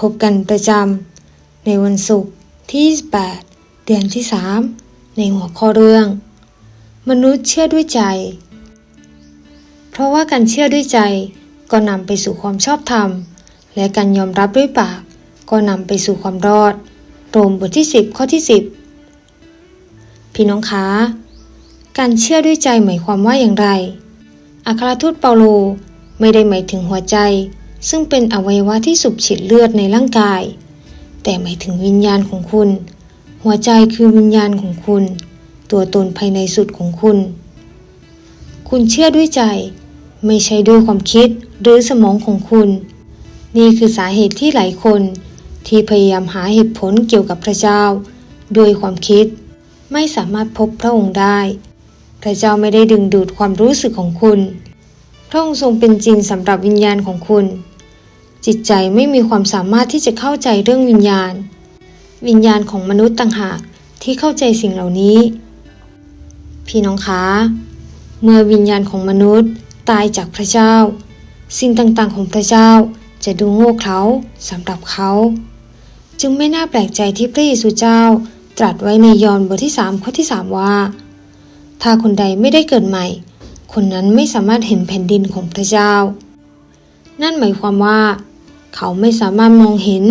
พบกันประจำในวันศุกร์ที่8เดือนที่ 3 ในหัวข้อเรื่อง มนุษย์เชื่อด้วยใจ เพราะว่าการเชื่อด้วยใจก็นำไปสู่ความชอบธรรม และการยอมรับด้วยปากก็นำไปสู่ความรอด โรมบทที่ 10 ข้อที่ 10 พี่น้องคะการเชื่อด้วยใจหมายความว่าอย่างไร อัครทูตเปาโลไม่ได้หมายถึงหัวใจ ซึ่งเป็นอวัยวะที่สูบฉีดเลือดในร่างกาย แต่หมายถึงวิญญาณของคุณ หัวใจคือวิญญาณของคุณ ตัวตนภายในสุดของคุณ คุณเชื่อด้วยใจ ไม่ใช่ด้วยความคิดหรือสมองของคุณ นี่คือสาเหตุที่หลายคน ที่พยายามหาเหตุผลเกี่ยวกับพระเจ้าด้วยความคิด ไม่สามารถพบพระองค์ได้ พระเจ้าไม่ได้ดึงดูดความรู้สึกของคุณ พระองค์ทรงเป็นจริงสำหรับวิญญาณของคุณ จิตใจไม่มีความสามารถที่จะเข้าใจเรื่องวิญญาณ วิญญาณของมนุษย์ต่างหากที่เข้าใจสิ่งเหล่านี้ พี่น้องคะ เมื่อวิญญาณของมนุษย์ตายจากพระเจ้า สิ่งต่างๆของพระเจ้าจะดูโง่เขลาสำหรับเขา จึงไม่น่าแปลกใจที่พระเยซูเจ้าตรัสไว้ในยอห์นบทที่3ข้อที่3ว่า ถ้าคนใดไม่ได้เกิดใหม่ คนนั้นไม่สามารถเห็นแผ่นดินของพระเจ้า นั่นหมายความว่า เขาไม่สามารถมองเห็น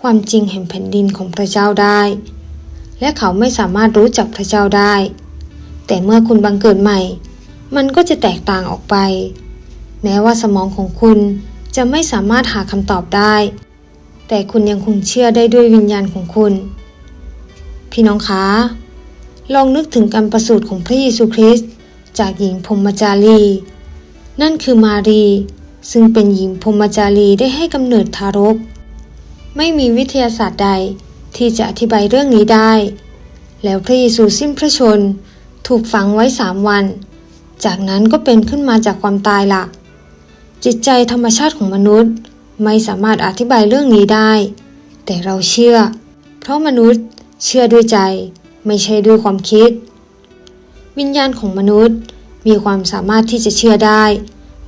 ความจริงแห่งแผ่นดินของพระเจ้าได้ และเขาไม่สามารถรู้จักพระเจ้าได้ แต่เมื่อคุณบังเกิดใหม่ มันก็จะแตกต่างออกไป แม้ว่าสมองของคุณจะไม่สามารถหาคำตอบได้ แต่คุณยังคงเชื่อได้ด้วยวิญญาณของคุณ พี่น้องคะ ลองนึกถึงการประสูติของพระเยซูคริสต์จากหญิงพรมจารี นั่นคือมารี ซึ่งเป็นหญิงพรมจารีได้ให้กำเนิดทารก ไม่มีวิทยาศาสตร์ใดที่จะอธิบายเรื่องนี้ได้ แล้วพระเยซูสิ้นพระชนม์ถูกฝังไว้สามวัน จากนั้นก็เป็นขึ้นมาจากความตายหลัก จิตใจธรรมชาติของมนุษย์ไม่สามารถอธิบายเรื่องนี้ได้ แต่เราเชื่อ เพราะมนุษย์เชื่อด้วยใจ ไม่ใช่ด้วยความคิด วิญญาณของมนุษย์มีความสามารถที่จะเชื่อได้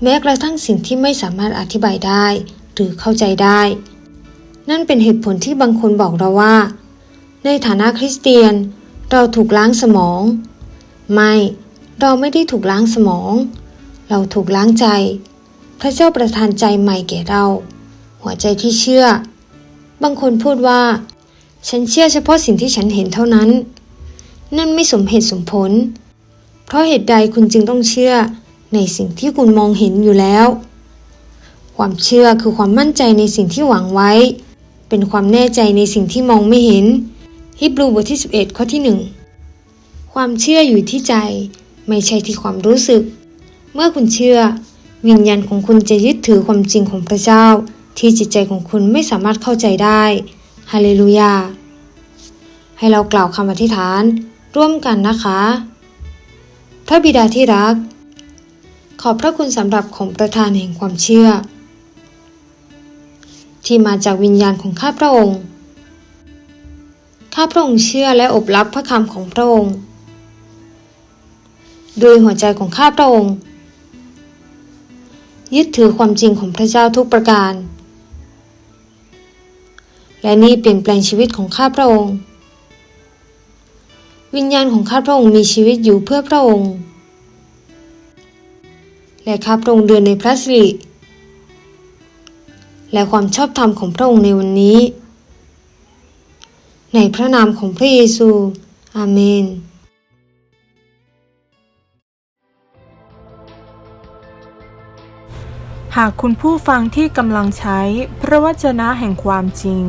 แม้กระทั่งสิ่งที่ไม่สามารถอธิบายได้ หรือเข้าใจได้ นั่นเป็นเหตุผลที่บางคนบอกเราว่า ในฐานะคริสเตียน เราถูกล้างสมอง ไม่ เราไม่ได้ถูกล้างสมอง เราถูกล้างใจ พระเจ้าประทานใจใหม่แก่เรา หัวใจที่เชื่อ บางคนพูดว่า ฉันเชื่อเฉพาะสิ่งที่ฉันเห็นเท่านั้น นั่นไม่สมเหตุสมผล เพราะเหตุใดคุณจึงต้องเชื่อ ในสิ่งที่คุณมองเห็นอยู่แล้ว ความเชื่อคือความมั่นใจในสิ่งที่หวังไว้ เป็นความแน่ใจในสิ่งที่มองไม่เห็นฮิบรูบทที่ 11 ข้อที่ 1 ความเชื่ออยู่ที่ใจ ไม่ใช่ที่ความรู้สึก เมื่อคุณเชื่อ วิญญาณของคุณจะยึดถือความจริงของพระเจ้า ที่จิตใจของคุณไม่สามารถเข้าใจได้ฮาเลลูยาให้เรากล่าวคำอธิษฐานร่วมกันนะคะ พระบิดาที่รัก ขอบพระคุณสำหรับของประทานแห่งความเชื่อ ที่มาจากวิญญาณของข้าพระองค์ ข้าพระองค์เชื่อและอบรับพระคำของพระองค์ด้วยหัวใจของข้าพระองค์ ยึดถือความจริงของพระเจ้าทุกประการ และนี่เปลี่ยนแปลงชีวิตของข้าพระองค์ วิญญาณของข้าพระองค์มีชีวิตอยู่เพื่อพระองค์ และข้าพระองค์เดินในพระสิริและความชอบธรรมของพระองค์ในวันนี้ ในพระนามของพระเยซู อาเมนหากคุณผู้ฟังที่กำลังใช้พระวจนะแห่งความจริง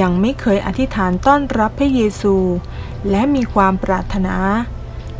ยังไม่เคยอธิษฐานต้อนรับพระเยซู และมีความปรารถนา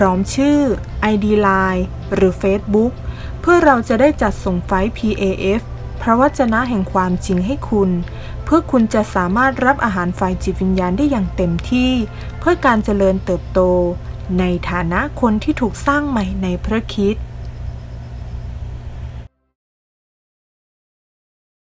ร้อมชื่อ ID Line หรือ Facebook เพื่อเราจะได้จัดส่งไฟล์ PAF พระวจนะแห่งความจริงให้คุณ เพื่อคุณจะสามารถรับอาหารฝ่ายจิตวิญญาณได้อย่างเต็มที่ เพื่อการเจริญเติบโต ในฐานะคนที่ถูกสร้างใหม่ในพระคิด